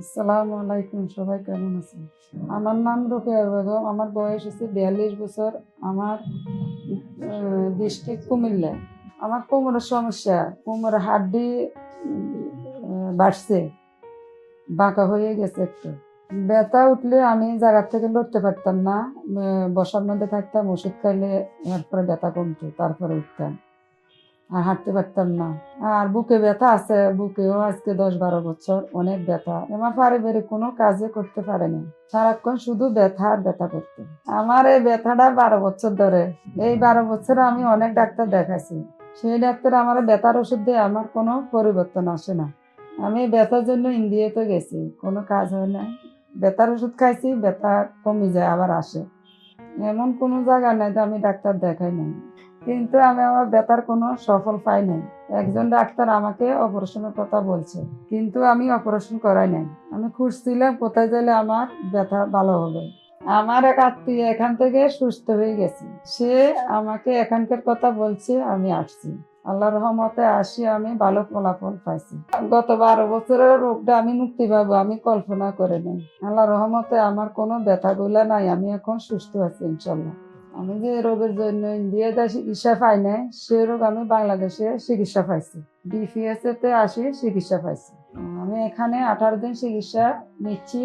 আসসালামু আলাইকুম, সবাই কেমন আছেন? আমার নাম রোকেয়া বেগম আমার বয়স হচ্ছে বিয়াল্লিশ বছর, আমার ডিস্ট্রিক্ট কুমিল্লা। আমার কোমরের সমস্যা কোমরের হাড্ডি বাড়ছে, বাঁকা হয়ে গেছে একটু। ব্যথা উঠলে আমি জায়গার থেকে লড়তে পারতাম না বসার মধ্যে থাকতাম, ওষুধ খাইলে এরপরে ব্যথা কমতো, তারপরে উঠতাম। আর হাঁটতে পারতাম না। আর বুকে ব্যথা আছে, বুকেও আজকে দশ বারো বছর, অনেক ব্যথা। আমার পারিবারিক কোনো কাজে করতে পারেনি। সারাক্ষণ শুধু ব্যথা আর ব্যথা করতে। আমার এই ব্যথাটা বারো বছর ধরে। এই বারো বছরে আমি অনেক ডাক্তার দেখাইছি। সেই ডাক্তার আমার ব্যথার ওষুধ দিয়ে আমার কোনো পরিবর্তন আসে না। আমি ব্যথার জন্য ইন্ডিয়াতে গেছি। কোনো কাজ হয় না। ব্যথার ওষুধ খাইছি, ব্যথা কমে যায়, আবার আসে। এমন কোনো জায়গা নাই তো আমি ডাক্তার দেখাই নাই। কিন্তু আমি আমার ব্যথার কোনো সফল পাই নাই। একজন ডাক্তার আমাকে অপারেশনের কথা বলছে, কিন্তু আমি অপারেশন করাই নাই। আমি খুঁজছিলাম কোথায় গেলে আমার ব্যথা ভালো হবে। আমার এক আত্মীয় এখান থেকে সুস্থ হয়ে গেছে। সে আমাকে এখানকার কথা বলছে, আমি আসছি। আল্লাহ রহমতে আসি, আমি ভালো ফলাফল পাইছি। গত বারো বছরের রোগটা আমি মুক্তি পাবো, আমি কল্পনা করে নেই। আল্লাহ রহমতে আমার কোনো ব্যথাগুলা নাই, আমি এখন সুস্থ আছি, ইনশাল্লাহ। আমি যে রোগের জন্য ইন্ডিয়াতে চিকিৎসা পাই নাই, সে রোগ আমি বাংলাদেশে চিকিৎসা পাইছি। ডিপিএস তে আসি চিকিৎসা পাইছি। আমি এখানে আঠারো দিন চিকিৎসা নিচ্ছি।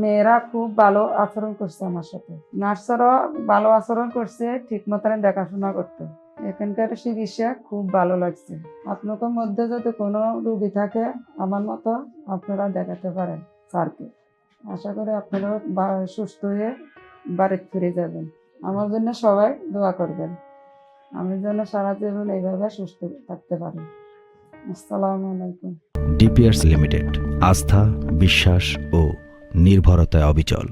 মেয়েরা খুব ভালো আচরণ করছে আমার সাথে। নার্সারও ভালো আচরণ করছে ঠিক মতন দেখাশোনা করতো। এখানকার চিকিৎসা খুব ভালো লাগছে। আপনাদের মধ্যে যদি কোনো রুগী থাকে, আমার মতো আপনারা দেখাতে পারেন স্যারকে। আশা করি আপনারা সুস্থ হয়ে বাড়িতে ফিরে যাবেন। আমার জন্য সবাই দোয়া করবেন। আমি যেন সারা জীবন এইভাবে সুস্থ থাকতে পারি। আসসালামু আলাইকুম। ডিপিআরস লিমিটেড, আস্থা, বিশ্বাস ও নির্ভরতায় অবিচল।